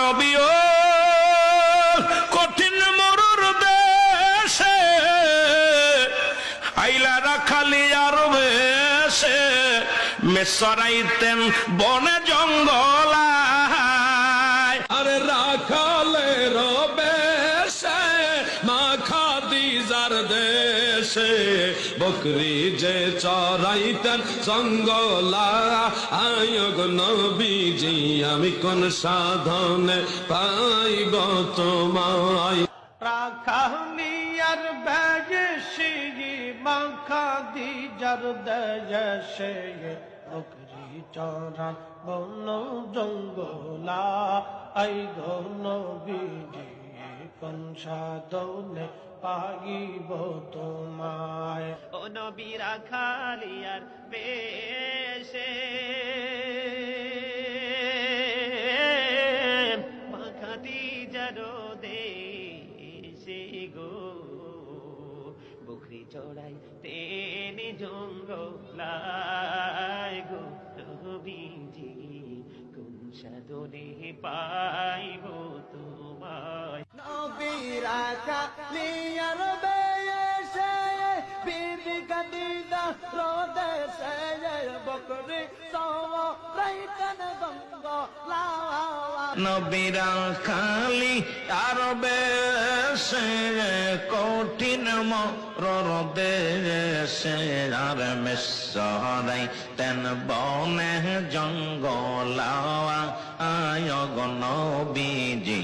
নবীও কঠিন মরুর দেশে আইলা রাখালি আর বেশে মেসরাইতেন বনে জঙ্গলায়। দেশে বকরি যে চড়াইতেন সঙ্গলা আমি কোন সাধনে পাইব তোমায়? চরান বন জঙ্গলা আই ঘন বিজি কোন সাধনে পাইব তোমায়। ও নবীরা খালিয়ার বেশে মাখাতি যারো দেশে গো। বুকরি চড়াই তেনে জঙ্গলায় গো। নবীজি কোন পাইব তোমায়। কালিয়ার বেশে বিবি কাদিদা রোদেশে বকরি সব রাইতন গঙ্গ লাওয়া নবীরা খালি আর বেশে কঠিন মরর দেশে আর মেসরাই তেন বনে জঙ্গলাওয়া আয়গ নবীজি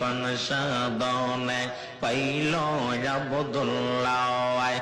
কোন সাদনে পাইল আবদুল্লাহ